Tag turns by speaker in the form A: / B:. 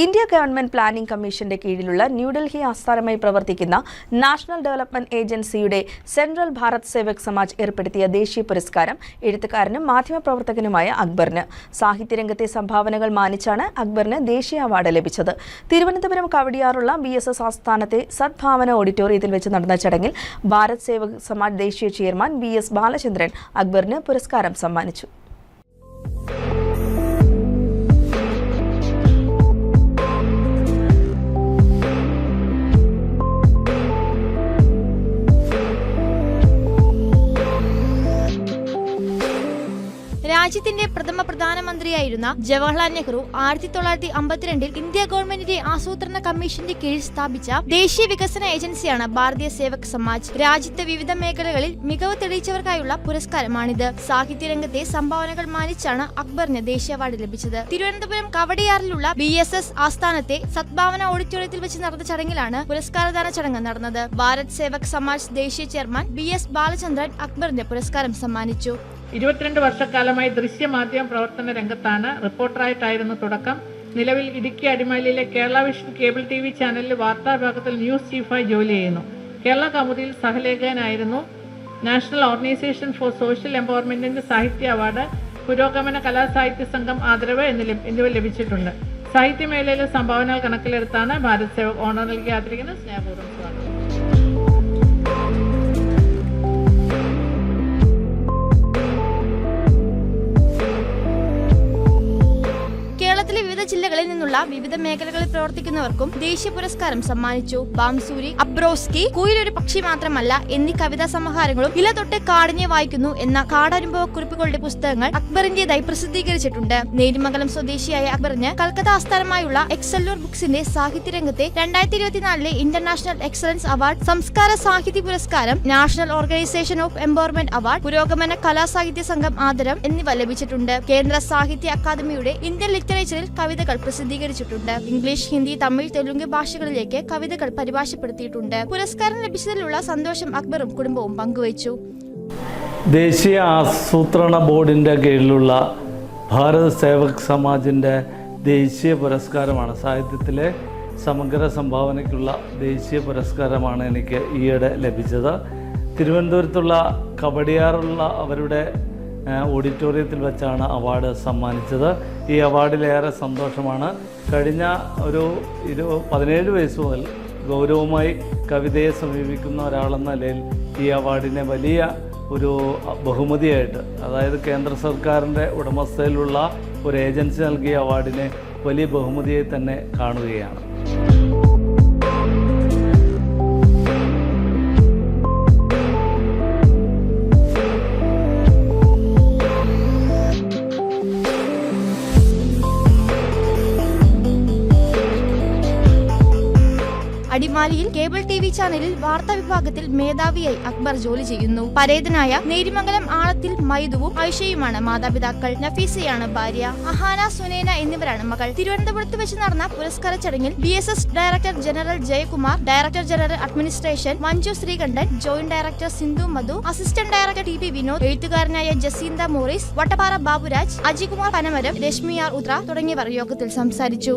A: India government planning കമ്മീഷന്റെ കീഴിലുള്ള ന്യൂഡൽഹി ആസ്ഥാനമായി പ്രവർത്തിക്കുന്ന നാഷണൽ ഡെവലപ്മെന്റ് ഏജൻസിയുടെ സെൻട്രൽ ഭാരത് സേവക് സമാജ് ഏർപ്പെടുത്തിയ ദേശീയ പുരസ്കാരം എഴുത്തുകാരനും മാധ്യമപ്രവർത്തകനുമായ അക്ബറിന്. സാഹിത്യരംഗത്തെ സംഭാവനകൾ മാനിച്ചാണ് അക്ബറിന് ദേശീയ അവാർഡ് ലഭിച്ചത്. തിരുവനന്തപുരം കവടിയാറുള്ള ബി എസ് എസ് ആസ്ഥാനത്തെ സദ്ഭാവന ഓഡിറ്റോറിയത്തിൽ വെച്ച് നടന്ന ചടങ്ങിൽ ഭാരത് സേവക് സമാജ് ദേശീയ ചെയർമാൻ ബി എസ് ബാലചന്ദ്രൻ അക്ബറിന് പുരസ്കാരം സമ്മാനിച്ചു.
B: രാജ്യത്തിന്റെ പ്രഥമ പ്രധാനമന്ത്രിയായിരുന്ന ജവഹർലാൽ നെഹ്റു ആയിരത്തി തൊള്ളായിരത്തി അമ്പത്തിരണ്ടിൽ ഇന്ത്യ ഗവൺമെന്റിന്റെ ആസൂത്രണ കമ്മീഷന്റെ കീഴിൽ സ്ഥാപിച്ച ദേശീയ വികസന ഏജൻസിയാണ് ഭാരതീയ സേവക് സമാജ്. രാജ്യത്തെ വിവിധ മേഖലകളിൽ മികവ് തെളിയിച്ചവർക്കായുള്ള പുരസ്കാരമാണിത്. സാഹിത്യരംഗത്തെ സംഭാവനകൾ മാനിച്ചാണ് അക്ബറിന് ദേശീയ അവാർഡ് ലഭിച്ചത്. തിരുവനന്തപുരം കവടിയാറിലുള്ള ബി എസ് എസ് ആസ്ഥാനത്തെ സദ്ഭാവന ഓഡിറ്റോറിയത്തിൽ വെച്ച് നടന്ന ചടങ്ങിലാണ് പുരസ്കാരദാന ചടങ്ങ് നടന്നത്. ഭാരത് സേവക് സമാജ് ദേശീയ ചെയർമാൻ ബി എസ് ബാലചന്ദ്രൻ അക്ബറിന് പുരസ്കാരം സമ്മാനിച്ചു.
C: ഇരുപത്തിരണ്ട് വർഷക്കാലമായി ദൃശ്യമാധ്യമ പ്രവർത്തന രംഗത്താണ് റിപ്പോർട്ടറായിട്ടായിരുന്നു തുടക്കം. നിലവിൽ Idukki അടിമാലിയിലെ Kerala vision cable T V ചാനലിൽ വാർത്താ വിഭാഗത്തിൽ ന്യൂസ് ചീഫായി ജോലി ചെയ്യുന്നു. കേരള കൗമുദിയിൽ സഹലേഖകനായിരുന്നു. നാഷണൽ ഓർഗനൈസേഷൻ ഫോർ സോഷ്യൽ എംപവർമെന്റിന്റെ സാഹിത്യ അവാർഡ് പുരോഗമന കലാസാഹിത്യ സംഘം ആദരവ് എന്നിവ ലഭിച്ചിട്ടുണ്ട്. സാഹിത്യമേഖലയിലെ സംഭാവനകൾ കണക്കിലെടുത്താണ് ഭാരത് സേവക് ഓണർ നൽകി ആദരിക്കുന്നത് സ്നേഹപൂർവം സ്വാഗതം.
B: കേരളത്തിലെ വിവിധ ജില്ലകളിൽ നിന്നുള്ള വിവിധ മേഖലകളിൽ പ്രവർത്തിക്കുന്നവർക്കും ദേശീയ പുരസ്കാരം സമ്മാനിച്ചു. ബാംസൂരി അബ്രോസ്കി കുയിലൊരു പക്ഷി മാത്രമല്ല എന്നീ കവിതാ സമാഹാരങ്ങളും ഇല തൊട്ട് കാടിനെ വായിക്കുന്നു എന്ന കാടനുഭവ കുറിപ്പുകളുടെ പുസ്തകങ്ങൾ അക്ബറിന്റേതായി പ്രസിദ്ധീകരിച്ചിട്ടുണ്ട്. നേരിമംഗലം സ്വദേശിയായ അക്ബറിന് കൽക്കത്ത ആസ്ഥാനമായുള്ള എക്സല്ലൂർ ബുക്സിന്റെ സാഹിത്യ രംഗത്തെ രണ്ടായിരത്തി ഇരുപത്തിനാലിലെ ഇന്റർനാഷണൽ എക്സലൻസ് അവാർഡ് സംസ്കാര സാഹിത്യ പുരസ്കാരം national organisation of empowerment award പുരോഗമന കലാസാഹിത്യ സംഘം ആദരം എന്നിവ ലഭിച്ചിട്ടുണ്ട്. കേന്ദ്ര സാഹിത്യ അക്കാദമിയുടെ ഇന്ത്യൻ ലിറ്ററേച്ചറിൽ കവിതകൾ പ്രസിദ്ധീകരിച്ചിട്ടുണ്ട്. ഇംഗ്ലീഷ് ഹിന്ദി തമിഴ് തെലുങ്ക് ഭാഷകളിലേക്ക് കവിതകൾ പരിഭാഷപ്പെടുത്തിയിട്ടുണ്ട്. പുരസ്കാരം ലഭിച്ചതിലുള്ള സന്തോഷം അക്ബറും കുടുംബവും പങ്കുവച്ചു.
D: ദേശീയ ആസൂത്രണ ബോർഡിന്റെ കീഴിലുള്ള ഭാരത് സേവക് സമാജിന്റെ ദേശീയ പുരസ്കാരമാണ്. സാഹിത്യത്തിലെ സമഗ്ര സംഭാവനയ്ക്കുള്ള ദേശീയ പുരസ്കാരമാണ് എനിക്ക് ഈയിടെ ലഭിച്ചത്. തിരുവനന്തപുരത്തുള്ള കവടിയാറുള്ള അവരുടെ ഓഡിറ്റോറിയത്തിൽ വെച്ചാണ് അവാർഡ് സമ്മാനിച്ചത്. ഈ അവാർഡിലേറെ സന്തോഷമാണ്. കഴിഞ്ഞ ഒരു ഇരു പതിനേഴ് വയസ്സ് മുതൽ ഗൗരവമായി കവിതയെ സമീപിക്കുന്ന ഒരാളെന്ന നിലയിൽ ഈ അവാർഡിനെ വലിയ ഒരു ബഹുമതിയായിട്ട് അതായത് കേന്ദ്ര സർക്കാരിന്റെ ഉടമസ്ഥയിലുള്ള ഒരു ഏജൻസി നൽകിയ അവാർഡിനെ വലിയ ബഹുമതിയായി തന്നെ കാണുകയാണ്.
B: അടിമാലിയിൽ കേബിൾ ടി വി ചാനലിൽ വാർത്താ വിഭാഗത്തിൽ മേധാവിയായി അക്ബർ ജോലി ചെയ്യുന്നു. പരേതനായ നേരിമംഗലം ആളത്തിൽ മൈദുവും ഐഷയുമാണ് മാതാപിതാക്കൾ. നഫീസയാണ് ഭാര്യ. അഹാന സുനേന എന്നിവരാണ് മകൾ. തിരുവനന്തപുരത്ത് വെച്ച് നടന്ന പുരസ്കാര ചടങ്ങിൽ B S S director general Jayakumar director general administration Manju Sreekantan joint director Sindhu Madhu assistant director T P Vinod എഴുത്തുകാരനായ Jacinda Morris Vattappara Baburaj Ajikumar Panamaram Reshmi R Udra തുടങ്ങിയവർ യോഗത്തിൽ സംസാരിച്ചു.